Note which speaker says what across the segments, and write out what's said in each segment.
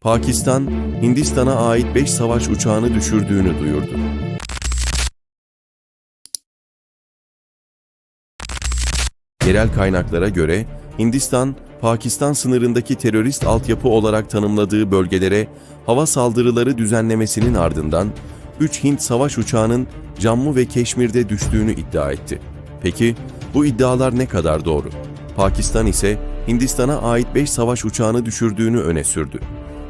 Speaker 1: Pakistan, Hindistan'a ait 5 savaş uçağını düşürdüğünü duyurdu. Yerel kaynaklara göre Hindistan, Pakistan sınırındaki terörist altyapı olarak tanımladığı bölgelere hava saldırıları düzenlemesinin ardından 3 Hint savaş uçağının Cammu ve Keşmir'de düştüğünü iddia etti. Peki bu iddialar ne kadar doğru? Pakistan ise Hindistan'a ait 5 savaş uçağını düşürdüğünü öne sürdü.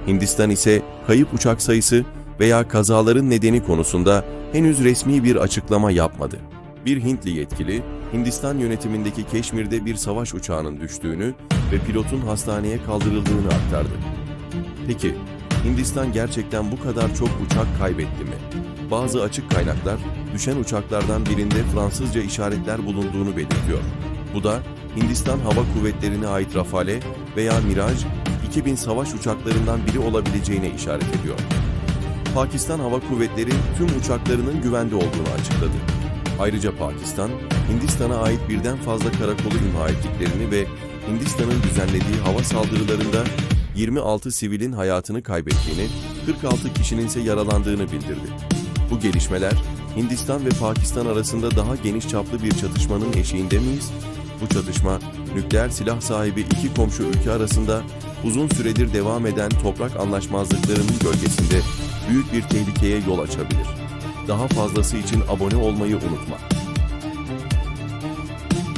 Speaker 1: Hindistan ise kayıp uçak sayısı veya kazaların nedeni konusunda henüz resmi bir açıklama yapmadı. Bir Hintli yetkili, Hindistan yönetimindeki Keşmir'de bir savaş uçağının düştüğünü ve pilotun hastaneye kaldırıldığını aktardı. Peki, Hindistan gerçekten bu kadar çok uçak kaybetti mi? Bazı açık kaynaklar, düşen uçaklardan birinde Fransızca işaretler bulunduğunu belirtiyor. Bu da Hindistan Hava Kuvvetleri'ne ait Rafale veya Mirage 2000 savaş uçaklarından biri olabileceğine işaret ediyor. Pakistan Hava Kuvvetleri tüm uçaklarının güvende olduğunu açıkladı. Ayrıca Pakistan, Hindistan'a ait birden fazla karakolu imha ettiklerini ve Hindistan'ın düzenlediği hava saldırılarında 26 sivilin hayatını kaybettiğini, 46 kişinin ise yaralandığını bildirdi. Bu gelişmeler, Hindistan ve Pakistan arasında daha geniş çaplı bir çatışmanın eşiğinde miyiz? Bu çatışma, nükleer silah sahibi iki komşu ülke arasında uzun süredir devam eden toprak anlaşmazlıklarının gölgesinde büyük bir tehlikeye yol açabilir. Daha fazlası için abone olmayı unutma.